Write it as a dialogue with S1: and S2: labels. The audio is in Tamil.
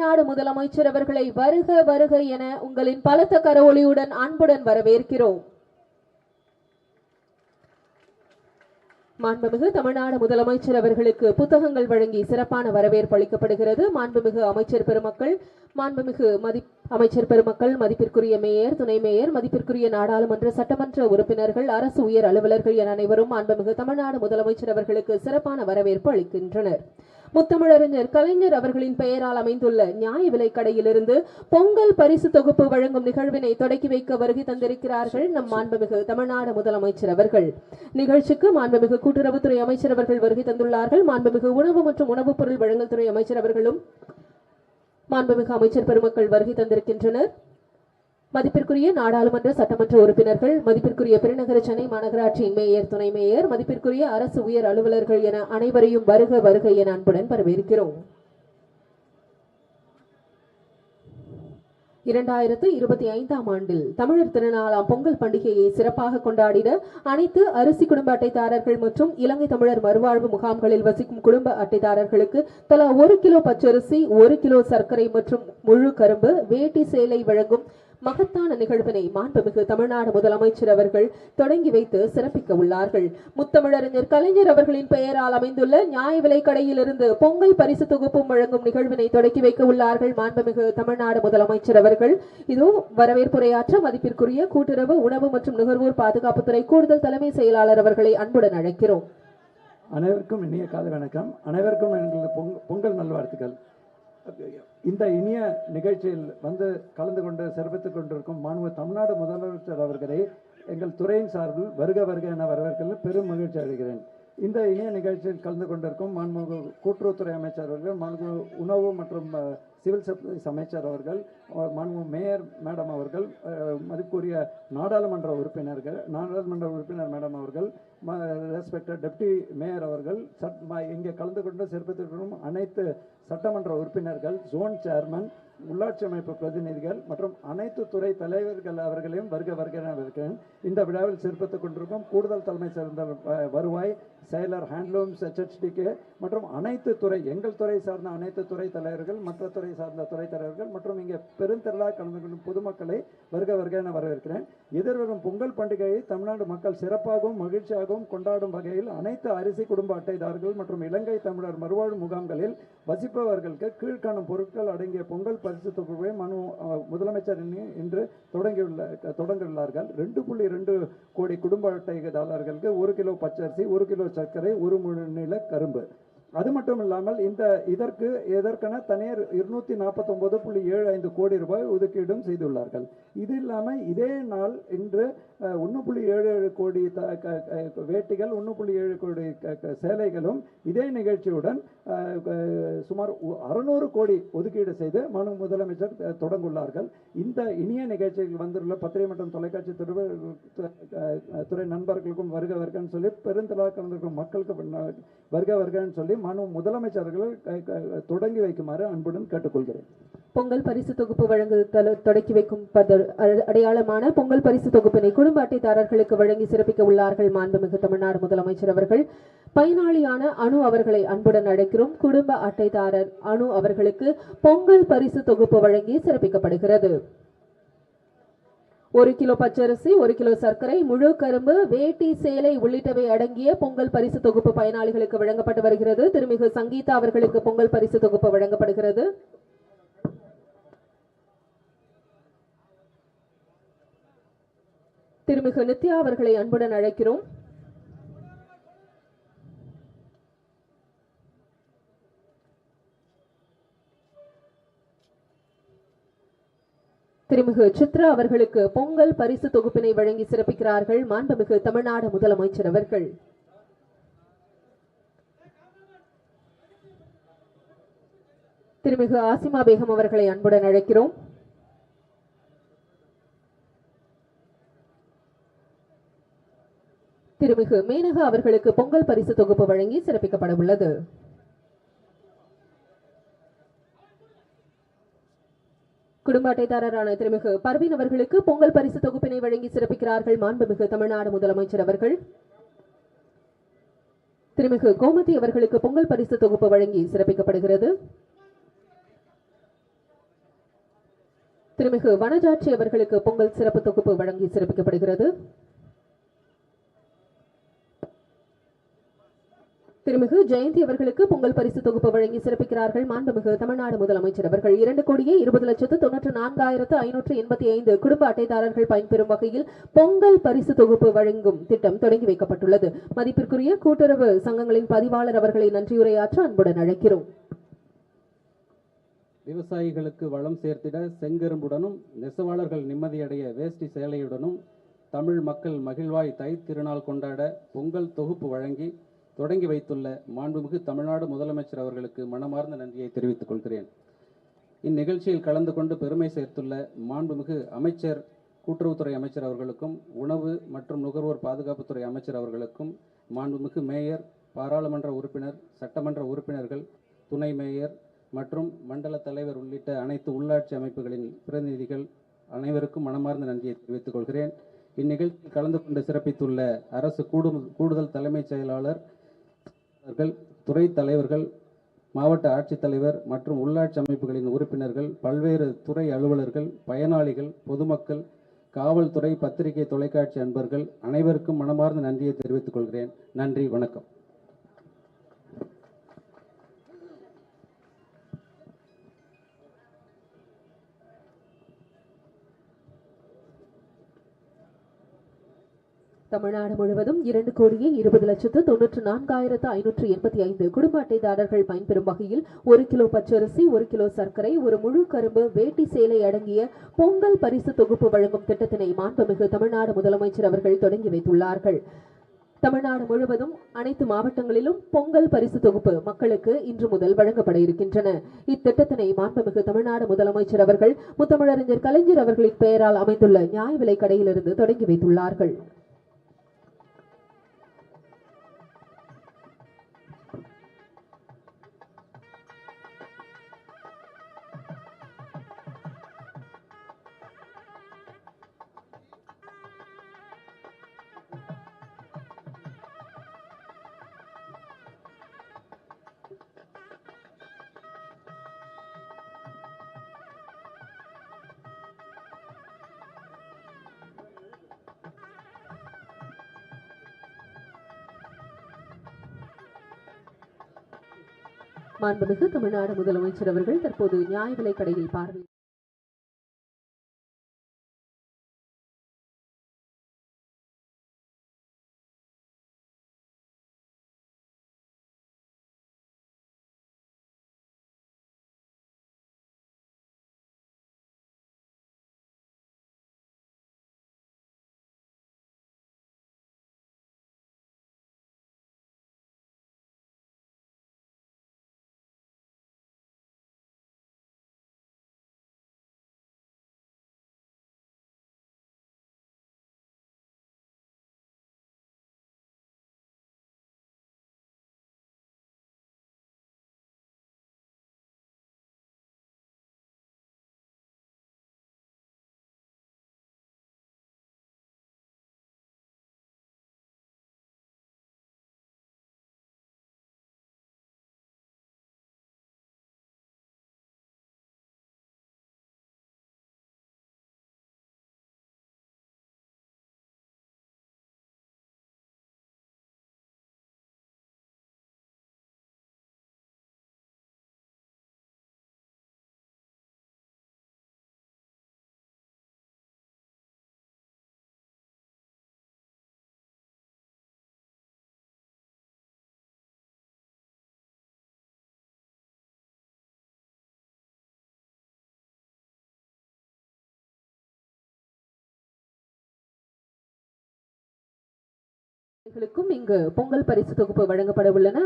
S1: தமிழ்நாடு முதலமைச்சர் அவர்களை வருக வருக என உங்களின் பலத்த கரவொலியுடன் அன்புடன் வரவேற்கிறோம். மாண்புமிகு தமிழ்நாடு முதலமைச்சர் அவர்களுக்கு புத்தகங்கள் வழங்கி சிறப்பான வரவேற்பு அளிக்கப்படுகிறது. மாண்புமிகு அமைச்சர் பெருமக்கள் மாண்புமிகு மதி அமைச்சர் பெருமக்கள் மதிப்பிற்குரிய மேயர் துணை மேயர் மதிப்பிற்குரிய நாடாளுமன்ற சட்டமன்ற உறுப்பினர்கள் அரசு உயர் அலுவலர்கள் என அனைவரும் மாண்புமிகு தமிழ்நாடு முதலமைச்சர் அவர்களுக்கு சிறப்பான வரவேற்பு அளிக்கின்றனர். முத்தமிழறிஞர் கலைஞர் அவர்களின் பெயரால் அமைந்துள்ள நியாய விலைக்கடையிலிருந்து பொங்கல் பரிசு தொகுப்பு வழங்கும் நிகழ்வினை தொடக்கி வைக்க வருகை தந்திருக்கிறார்கள் நம் மாண்புமிகு தமிழ்நாடு முதலமைச்சர் அவர்கள். நிகழ்ச்சிக்கு மாண்புமிகு கூட்டுறவுத்துறை அமைச்சர் அவர்கள் வருகை தந்துள்ளார்கள். மாண்புமிகு உணவு மற்றும் உணவுப் பொருள் வழங்கல் துறை அமைச்சர் அவர்களும் மாண்புமிகு அமைச்சர் பெருமக்கள் வருகை தந்திருக்கின்றனர். மதிப்பிற்குரிய நாடாளுமன்ற சட்டமன்ற உறுப்பினர்கள் மதிப்பிற்குரிய பெருநகர சென்னை மாநகராட்சி மேயர் துணை மேயர் மதிப்பிற்குரிய அரசு உயர் அலுவலர்கள் என அனைவரையும் வருக வருக என அன்புடன் வரவேற்கிறோம். இரண்டாயிரத்து இருபத்தி ஐந்தாம் ஆண்டில் தமிழர் திருநாளாம் பொங்கல் பண்டிகையை சிறப்பாக கொண்டாடிட அனைத்து அரிசி குடும்ப அட்டைதாரர்கள் மற்றும் இலங்கை தமிழர் மறுவாழ்வு முகாம்களில் வசிக்கும் குடும்ப அட்டைதாரர்களுக்கு தலா ஒரு கிலோ பச்சரிசி ஒரு கிலோ சர்க்கரை மற்றும் முழு கரும்பு வேட்டி சேலை வழங்கும் மகத்தான நிகழ்வினை மாண்புமிகு தமிழ்நாடு முதலமைச்சர் அவர்கள் தொடங்கி வைத்து சிறப்பிக்க உள்ளார்கள். முத்தமிழறிஞர் கலைஞர் அவர்களின் பெயரால் அமைந்துள்ள நியாய விலைக் கடையிலிருந்து பொங்கல் பரிசு தொகுப்பும் வழங்கும் நிகழ்வினை தொடக்கி வைக்க உள்ளார்கள் மாண்புமிகு தமிழ்நாடு முதலமைச்சர் அவர்கள். இதோ வரவேற்புரையாற்ற மதிப்பிற்குரிய கூட்டுறவு உணவு மற்றும் நுகர்வோர் பாதுகாப்புத்துறை கூடுதல் தலைமை செயலாளர் அவர்களை அன்புடன் அழைக்கிறோம்.
S2: அனைவருக்கும் இனிய காலை வணக்கம். அனைவருக்கும் எங்களது பொங்கல் நல்வாழ்த்துக்கள். இந்த இனிய நிகழ்ச்சியில் வந்து கலந்து கொண்டு சிறப்பித்துக் கொண்டிருக்கும் மாண்பு தமிழ்நாடு முதலமைச்சர் அவர்களை எங்கள் துறையின் சார்பில் வருக வருக என வரவேற்கிறது பெரும் மகிழ்ச்சி அடைகிறேன். இந்த இணைய நிகழ்ச்சியில் கலந்து கொண்டிருக்கும் மாண்புமிகு கூட்டுறவுத்துறை அமைச்சர் அவர்கள் மாண்புமிகு உணவு மற்றும் சிவில் சப்ளைஸ் அமைச்சர் அவர்கள் மாண்புமிகு மேயர் மேடம் அவர்கள் அஹ், மதிப்புக்குரிய நாடாளுமன்ற உறுப்பினர்கள் நாடாளுமன்ற உறுப்பினர் மேடம் அவர்கள் ரெஸ்பெக்டட் டெப்டி மேயர் அவர்கள் சட் ம- இங்கே கலந்து கொண்டு சிறப்பித்திருக்கும் அனைத்து சட்டமன்ற உறுப்பினர்கள் ஜோன் சேர்மன் உள்ளாட்சி அமைப்பு பிரதிநிதிகள் மற்றும் அனைத்து துறை தலைவர்கள் அவர்களையும் வருக வருகிறேன் இந்த விழாவில் சிறப்பித்துக் கொண்டிருக்கும் கூடுதல் தலைமை சேர்ந்த வருவாய் செயலர் ஹேண்ட்லூம்ஸ் ஹெச்ஹெச்டிகே மற்றும் அனைத்து துறை எங்கள் துறை சார்ந்த அனைத்து துறை தலைவர்கள் மற்ற துறை சார்ந்த துறை தலைவர்கள் மற்றும் இங்கே பெருந்திரளா கலந்து கொள்ளும் பொதுமக்களை வருக வருக என வரவேற்கிறேன். எதிர்வரும் பொங்கல் பண்டிகையை தமிழ்நாடு மக்கள் சிறப்பாகவும் மகிழ்ச்சியாகவும் கொண்டாடும் வகையில் அனைத்து அரிசி குடும்ப அட்டைதாரர்கள் மற்றும் இலங்கை தமிழர் மறுவாழ்வு முகாம்களில் வசிப்பவர்களுக்கு கீழ்காணும் பொருட்கள் அடங்கிய பொங்கல் பரிசு தொகுப்பை மனு முதலமைச்சர் இன்று- தொடங்கியுள்ள தொடங்கியுள்ளார்கள் ரெண்டு புள்ளி ரெண்டு கோடி குடும்ப அட்டைதாரர்களுக்கு ஒரு கிலோ பச்சரிசி ஒரு கிலோ சர்க்கரை ஒரு முழு நில கரும்பு. அது மட்டும் இல்லாமல் இந்த இதற்கு எதற்கென தனியார் இருநூத்தி நாற்பத்தொன்பது புள்ளி ஏழு ஐந்து கோடி ரூபாய் ஒதுக்கீடும் செய்துள்ளார்கள். இது இல்லாமல் இதே நாள் இன்று ஒன்று புள்ளி ஏழு ஏழு கோடி த- வேட்டிகள் ஒன்று புள்ளி ஏழு கோடி சேலைகளும் இதே நிகழ்ச்சியுடன் சுமார் அறுநூறு கோடி ஒதுக்கீடு செய்து மனு முதலமைச்சர் தொடங்குள்ளார்கள். இந்த இனிய நிகழ்ச்சியில் வந்துள்ள பத்திரிகை மற்றும் தொலைக்காட்சி துறை துறை நண்பர்களுக்கும் வருக வருகன்னு சொல்லி பெருந்திரளாக கலந்திருக்கும் மக்களுக்கு வருக வருகன்னு சொல்லி மனு முதலமைச்சர்கள் தொடங்கி வைக்குமாறு அன்புடன் கேட்டுக்கொள்கிறேன்.
S1: பொங்கல் பரிசு தொகுப்பு வழங்குதல் தொடக்கி வைக்கும் பத- அடையாளமான பொங்கல் பரிசு தொகுப்பினை குடும்ப அட்டைதாரர்களுக்கு வழங்கி சிறப்பிக்க உள்ளார்கள் மாண்புமிகு தமிழ்நாடு முதலமைச்சர் அவர்கள். பயனாளியான அணு அவர்களை அன்புடன் அழைக்கிறோம். குடும்ப அட்டைதாரர் அணு அவர்களுக்கு பொங்கல் பரிசு தொகுப்பு வழங்கி சிறப்பிக்கப்படுகிறது. ஒரு கிலோ பச்சரிசி ஒரு கிலோ சர்க்கரை முழு கரும்பு வேட்டி சேலை உள்ளிட்டவை அடங்கிய பொங்கல் பரிசு தொகுப்பு பயனாளிகளுக்கு வழங்கப்பட்டு வருகிறது. திருமிகு சங்கீதா அவர்களுக்கு பொங்கல் பரிசு தொகுப்பு வழங்கப்படுகிறது. திருமிகு நித்யா அவர்களை அன்புடன் அழைக்கிறோம். திருமிகு சித்ரா அவர்களுக்கு பொங்கல் பரிசு தொகுப்பினை வழங்கி சிறப்பிக்கிறார்கள் மாண்புமிகு தமிழ்நாடு முதலமைச்சர் அவர்கள். திருமிகு ஆசிமா பேகம் அவர்களை அன்புடன் அழைக்கிறோம். திருமிகு மேனகா அவர்களுக்கு பொங்கல் பரிசு தொகுப்பு வழங்கி சிறப்பிக்கப்பட உள்ளது. குடும்ப அட்டைதாரரான திருமிகு பர்வீன் அவர்களுக்கு பொங்கல் பரிசு தொகுப்பினை வழங்கி சிறப்பிக்கிறார்கள் மாண்புமிகு தமிழ்நாடு முதலமைச்சர் அவர்கள். திருமிகு கோமதி அவர்களுக்கு பொங்கல் பரிசு தொகுப்பு வழங்கி சிறப்பிக்கப்படுகிறது. திருமிகு வனஜாட்சி அவர்களுக்கு பொங்கல் சிறப்பு தொகுப்பு வழங்கி சிறப்பிக்கப்படுகிறது. மாண்புமிகு ஜெயந்தி அவர்களுக்கு பொங்கல் பரிசு தொகுப்பு வழங்கி சிறப்பிக்கிறார்கள். மாண்புமிகு தமிழ்நாடு முதலமைச்சர் அவர்கள். இரண்டு கோடியே இருபது லட்சத்து தொன்னூற்று நான்காயிரத்து ஐநூற்று எண்பத்தி ஐந்து குடும்ப அட்டைதாரர்கள் பயன்பெறும் வகையில் பொங்கல் பரிசு தொகுப்பு வழங்கும் திட்டம் தொடங்கி வைக்கப்பட்டுள்ளது. மதிப்பிற்குரிய கூட்டுறவு சங்கங்களின் பதிவாளர் அவர்களை நன்றியுரையாற்ற அன்புடன் அழைக்கிறோம்.
S3: விவசாயிகளுக்கு வளம் சேர்த்திட செங்கரும்புடனும் நெசவாளர்கள் நிம்மதியடைய வேஷ்டி சேலையுடனும் தமிழ் மக்கள் மகிழ்வாய் தை திருநாள் கொண்டாட பொங்கல் தொகுப்பு வழங்கி தொடங்கி வைத்துள்ள மாண்புமிகு தமிழ்நாடு முதலமைச்சர் அவர்களுக்கு மனமார்ந்த நன்றியை தெரிவித்துக் கொள்கிறேன். இந்நிகழ்ச்சியில் கலந்து கொண்டு பெருமை சேர்த்துள்ள மாண்புமிகு அமைச்சர் கூட்டுறவுத்துறை அமைச்சர் அவர்களுக்கும் உணவு மற்றும் நுகர்வோர் பாதுகாப்புத்துறை அமைச்சர் அவர்களுக்கும் மாண்புமிகு மேயர் பாராளுமன்ற உறுப்பினர் சட்டமன்ற உறுப்பினர்கள் துணை மேயர் மற்றும் மண்டல தலைவர் உள்ளிட்ட அனைத்து உள்ளாட்சி அமைப்புகளின் பிரதிநிதிகள் அனைவருக்கும் மனமார்ந்த நன்றியை தெரிவித்துக் கொள்கிறேன். இந்நிகழ்ச்சியில் கலந்து கொண்டு சிறப்பித்துள்ள அரசு கூடுதல் தலைமைச் செயலாளர் அவர்கள் துறை தலைவர்கள் மாவட்ட ஆட்சித்தலைவர் மற்றும் உள்ளாட்சி அமைப்புகளின் உறுப்பினர்கள் பல்வேறு துறை அலுவலர்கள் பயனாளிகள் பொதுமக்கள் காவல்துறை பத்திரிகை தொலைக்காட்சி அன்பர்கள் அனைவருக்கும் மனமார்ந்த நன்றியை தெரிவித்துக் கொள்கிறேன். நன்றி வணக்கம்.
S1: தமிழ்நாடு முழுவதும் இரண்டு கோடியே இருபது லட்சத்து தொன்னூற்று நான்காயிரத்து ஐநூற்று எண்பத்தி ஐந்து குடும்ப அட்டைதாரர்கள் பயன்பெறும் வகையில் ஒரு கிலோ பச்சரிசி ஒரு கிலோ சர்க்கரை ஒரு முழு கரும்பு வேட்டி சேலை அடங்கிய பொங்கல் பரிசு தொகுப்பு வழங்கும் திட்டத்தினை மாண்புமிகு தமிழ்நாடு முதலமைச்சர் அவர்கள் தொடங்கி வைத்துள்ளார்கள். தமிழ்நாடு முழுவதும் அனைத்து மாவட்டங்களிலும் பொங்கல் பரிசு தொகுப்பு மக்களுக்கு இன்று முதல் வழங்கப்பட இருக்கின்றன. இத்திட்டத்தினை மாண்புமிகு தமிழ்நாடு முதலமைச்சர் அவர்கள் முத்தமிழறிஞர் கலைஞர் அவர்களின் பெயரால் அமைந்துள்ள நியாய விலை கடையிலிருந்து தொடங்கி வைத்துள்ளார்கள். மாண்புமிகு தமிழ்நாடு முதலமைச்சர் அவர்கள் தற்போது நியாய விலைக் கடையில் பார்வை களுக்கும் இங்கு பொங்கல் பரிசு தொகுப்பு வழங்கப்பட உள்ளன.